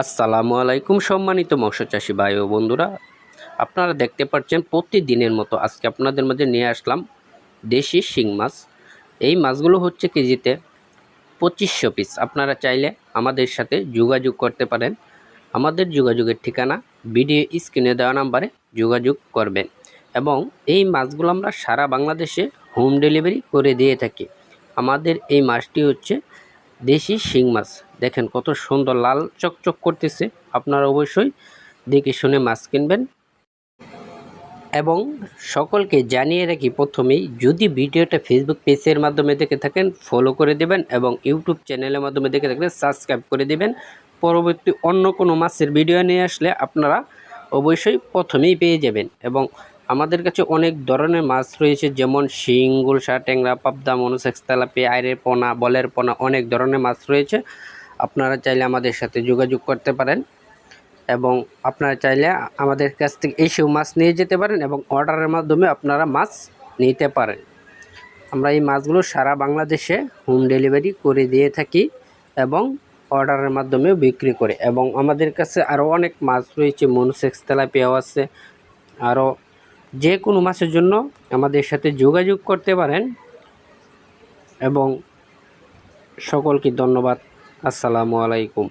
আসসালামু আলাইকুম সম্মানিত মৎস্য চাষি ভাই ও বন্ধুরা। আপনারা দেখতে পাচ্ছেন প্রতিদিনের মতো আজকে আপনাদের মধ্যে নিয়ে আসলাম দেশি শিং মাছ। এই মাছগুলো হচ্ছে কেজিতে পঁচিশশো পিস আপনারা চাইলে আমাদের সাথে যোগাযোগ করতে পারেন। আমাদের যোগাযোগের ঠিকানা ভিডিও স্ক্রিনে দেওয়া নাম্বারে যোগাযোগ করবেন। এবং এই মাছগুলো আমরা সারা বাংলাদেশে হোম ডেলিভারি করে দিয়ে থাকি। আমাদের এই মাছটি হচ্ছে দেশি শিং মাছ। দেখেন কত সুন্দর লাল চকচক করতেছে। আপনারা অবশ্যই দেখে শুনে মাছ কিনবেন। এবং সকলকে জানিয়ে রাখি, প্রথমেই যদি ভিডিওটা ফেসবুক পেজের মাধ্যমে দেখে থাকেন ফলো করে দেবেন এবং ইউটিউব চ্যানেলের মাধ্যমে দেখে থাকলে সাবস্ক্রাইব করে দেবেন। পরবর্তী অন্য কোনো মাছের ভিডিও নিয়ে আসলে আপনারা অবশ্যই প্রথমেই পেয়ে যাবেন। এবং আমাদের কাছে অনেক ধরনের মাছ রয়েছে, যেমন শিং, গুলশা, ট্যাংরা, পাবদা, মনোসেক্স তেলাপিয়া আইরের পোনা, বলের পোনা, অনেক ধরনের মাছ রয়েছে। আপনারা চাইলে আমাদের সাথে যোগাযোগ করতে পারেন এবং আপনারা চাইলে আমাদের কাছ থেকে এসেও মাছ নিয়ে যেতে পারেন এবং অর্ডারের মাধ্যমে আপনারা মাছ নিতে পারেন। আমরা এই মাছগুলো সারা বাংলাদেশে হোম ডেলিভারি করে দিয়ে থাকি এবং অর্ডারের মাধ্যমেও বিক্রি করে এবং আমাদের কাছে আরও অনেক মাছ রয়েছে, মনোসেক্স, তেলাপিয়াও আছে, আরও যে কোনো মাসের জন্য আমাদের সাথে যোগাযোগ করতে পারেন এবং সকলকে ধন্যবাদ। আসসালামু আলাইকুম।